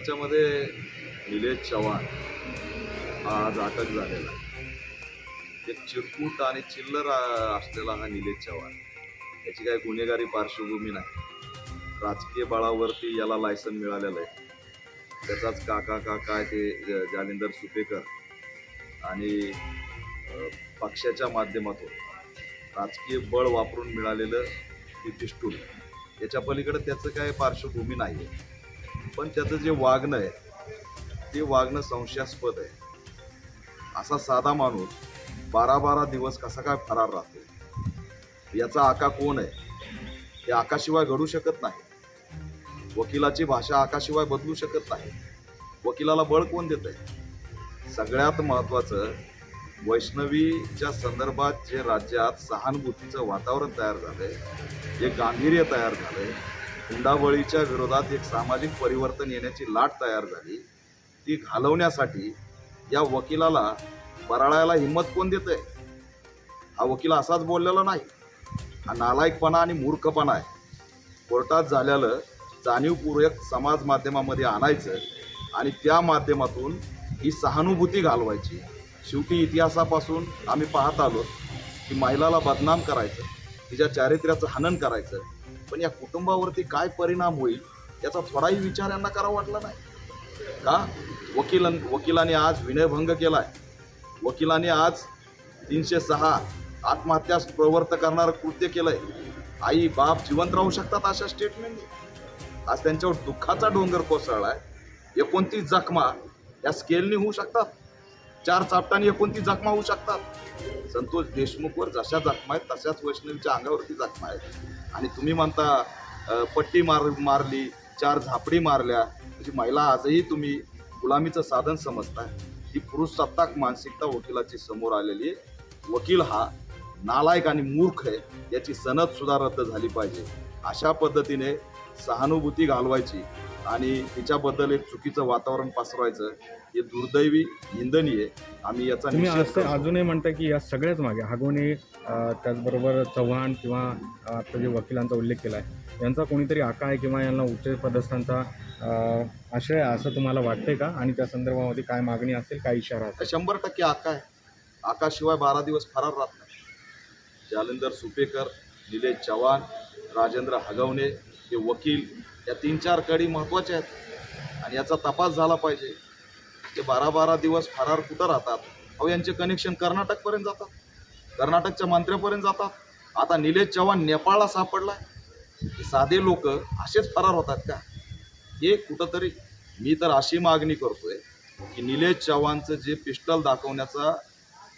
याच्यामध्ये निलेश चव्हाण हा आज अटक झालेला आहे. एक चिरकूट आणि चिल्लर असलेला हा निलेश चव्हाण. याची काही गुन्हेगारी पार्श्वभूमी नाही. राजकीय बळावरती याला लायसन मिळालेलं आहे. त्याचाच काका काका आहे ते ज- जालिंदर सुपेकर आणि पक्षाच्या माध्यमातून राजकीय बळ वापरून मिळालेलं ते पिस्टूल याच्या पलीकडे त्याचं काय पार्श्वभूमी नाही आहे पण त्याचं जे वागणं आहे ते वागणं संशयास्पद आहे. असा साधा माणूस बारा बारा दिवस कसा काय फरार राहतो? याचा आका कोण आहे? हे आकाशिवाय घडू शकत नाही. वकिलाची भाषा आकाशिवाय बदलू शकत नाही. वकिलाला बळ कोण देत आहे? सगळ्यात महत्त्वाचं वैष्णवीच्या संदर्भात जे राज्यात सहानुभूतीचं वातावरण तयार झालं आहे जे गांभीर्य तयार झालं आहे हुंडाबळीच्या विरोधात एक सामाजिक परिवर्तन येण्याची लाट तयार झाली. ती घालवण्यासाठी या वकिलाला बराळायला हिंमत कोण देत आहे हा वकील असाच बोललेला नाही. हा नालायकपणा आणि मूर्खपणा आहे. कोर्टात झालेलं जाणीवपूर्वक समाज माध्यमामध्ये आणायचं आणि त्या माध्यमातून ही सहानुभूती घालवायची. शेवटी इतिहासापासून आम्ही पाहत आलो की महिलाला बदनाम करायचं तिच्या चारित्र्याचं हनन करायचं पण या कुटुंबावरती काय परिणाम होईल याचा थोडाही विचार यांना करावा वाटला नाही. का? वकिलां वकिलाने आज विनयभंग केलाय. वकिलाने आज तीनशे सहा आत्महत्यास प्रवर्त करणारं कृत्य केलंय. आई बाप जिवंत राहू शकतात अशा स्टेटमेंटने आज त्यांच्यावर दुःखाचा डोंगर कोसळला आहे एकोणतीस जखमा या स्केलनी होऊ शकतात. चार चापटाने एकोणतीस जखमा होऊ शकतात. संतोष देशमुखवर जशा जखमा आहेत तशाच वैष्णवीच्या अंगावरती जखमा आहेत. आणि तुम्ही म्हणता पट्टी मार मारली चार झापडी मारल्या म्हणजे महिला आजही तुम्ही गुलामीचं साधन समजताय. ही पुरुष सत्ताक मानसिकता वकिलाची समोर आलेली आहे. वकील हा नालायक आणि मूर्ख आहे याची सनद सुद्धा रद्द झाली पाहिजे. अशा पद्धतीने सहानुभूती घालवायची. आणि तिच्याबद्दल एक चुकीचं वातावरण पसरवायचं हे दुर्दैवी निंदनीय. आम्ही याचा तुम्ही असं. अजूनही म्हणता की या सगळ्याच मागे हागोने त्याचबरोबर चव्हाण किंवा आता जे वकिलांचा उल्लेख केला आहे यांचा कोणीतरी आका आहे किंवा यांना उच्च पदस्थांचा आश्रय आहे असं तुम्हाला वाटतंय का आणि त्या संदर्भामध्ये काय मागणी असेल काय इशारा असेल शंभर टक्के आका आहे आकाशिवाय बारा दिवस फरार राहत नाही जालिंदर सुपेकर निलेश चव्हाण राजेंद्र हगवणे हे वकील या तीन चार कडी महत्त्वाच्या आहेत. आणि याचा तपास झाला पाहिजे. ते बारा बारा दिवस फरार कुठं राहतात? अहो यांचे कनेक्शन कर्नाटकपर्यंत जातात. कर्नाटकच्या मंत्र्यापर्यंत जातात. आता निलेश चव्हाण नेपाळला सापडला साधे लोक असेच फरार होतात का? हे कुठंतरी मी तर अशी मागणी करतोय की निलेश चव्हाणचं जे पिस्टल दाखवण्याचा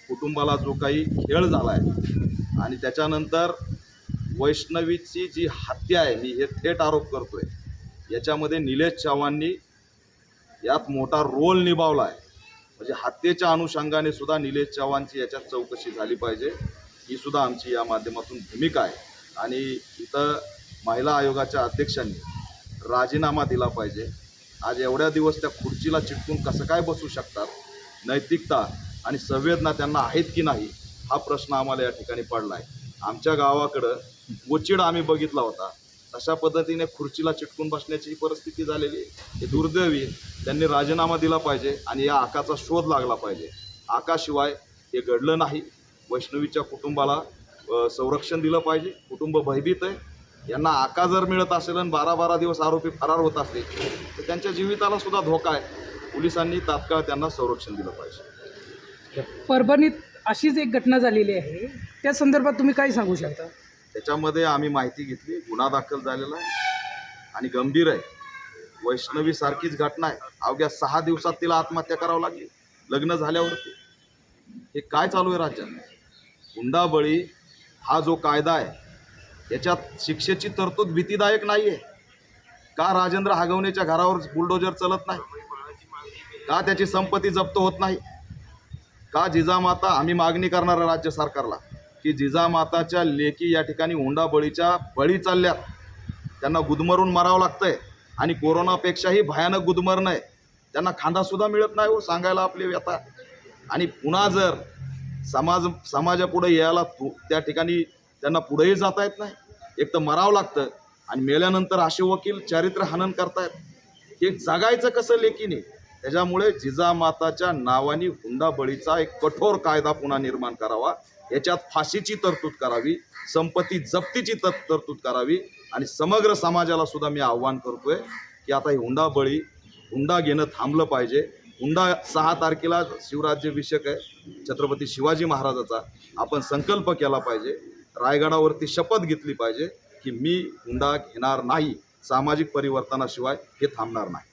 कुटुंबाला जो काही खेळ झाला आहे आणि त्याच्यानंतर वैष्णवीची जी हत्या आहे मी हे थेट आरोप करतोय. याच्यामध्ये निलेश चव्हाणनी यात मोठा रोल निभावला आहे. म्हणजे हत्येच्या अनुषंगाने सुद्धा निलेश चव्हाणची याच्यात चौकशी झाली पाहिजे. ही सुद्धा आमची या माध्यमातून भूमिका आहे. आणि इथं महिला आयोगाच्या अध्यक्षांनी राजीनामा दिला पाहिजे. आज एवढ्या दिवस त्या खुर्चीला चिटकून कसं काय बसू शकतात? नैतिकता आणि संवेदना त्यांना आहेत की नाही? हा प्रश्न आम्हाला या ठिकाणी पडला आहे आमच्या गावाकडं गोचिड आम्ही बघितला होता. अशा पद्धतीने खुर्चीला चिटकून बसण्याची ही परिस्थिती झालेली आहे. हे दुर्दैवी त्यांनी राजीनामा दिला पाहिजे आणि या आकाचा शोध लागला पाहिजे. आकाशिवाय हे घडलं नाही. वैष्णवीच्या कुटुंबाला संरक्षण दिलं पाहिजे. कुटुंब भयभीत आहे. यांना आका जर मिळत असेल आणि बारा बारा दिवस आरोपी फरार होत असले तर त्यांच्या जीविताला सुद्धा धोका आहे. पोलिसांनी तात्काळ त्यांना संरक्षण दिलं पाहिजे. परभणीत अशीच एक घटना झालेली आहे. त्या संदर्भात तुम्ही काय सांगू शकता? त्याच्यामध्ये आम्ही माहिती घेतली गुन्हा दाखल झालेला आहे आणि गंभीर आहे. वैष्णवी सारखीच घटना आहे. अवघ्या सहा दिवसात तिला आत्महत्या करावं लागली लग्न झाल्यावरती. हे काय चालू आहे राज्यात? हुंडाबळी हा जो कायदा आहे याच्यात शिक्षेची तरतूद भीतीदायक नाही आहे का राजेंद्र हागवणेच्या घरावर बुलडोजर चलत नाही? का त्याची संपत्ती जप्त होत नाही? का जिजामाता आम्ही मागणी करणार राज्य सरकारला? की जिजामाताच्या लेकी या ठिकाणी हुंडाबळीच्या बळी चालल्यात. त्यांना गुदमरून मरावं लागतंय आणि कोरोनापेक्षाही भयानक गुदमरणं आहे त्यांना खांदासुद्धा मिळत नाही हो सांगायला आपली व्यथा. आणि पुन्हा जर समाज समाजापुढे यायला त्या ठिकाणी त्यांना पुढेही जाता येत नाही. एक तर मरावं लागतं आणि मेल्यानंतर असे वकील चारित्र्य हनन करतायत. हे जगायचं कसं लेकीने? त्याच्यामुळे जिजामाताच्या नावाने हुंडाबळीचा एक कठोर कायदा पुन्हा निर्माण करावा. याच्यात फाशीची तरतूद करावी संपत्ती जप्तीची तर तरतूद करावी आणि समग्र समाजाला सुद्धा मी आव्हान करतोय की आता ही हुंडाबळी हुंडा घेणं थांबलं पाहिजे. हुंडा सहा तारखेला शिवराज्याभिषेक आहे छत्रपती शिवाजी महाराजाचा. आपण संकल्प केला पाहिजे रायगडावरती शपथ घेतली पाहिजे की मी हुंडा घेणार नाही सामाजिक परिवर्तनाशिवाय हे थांबणार नाही.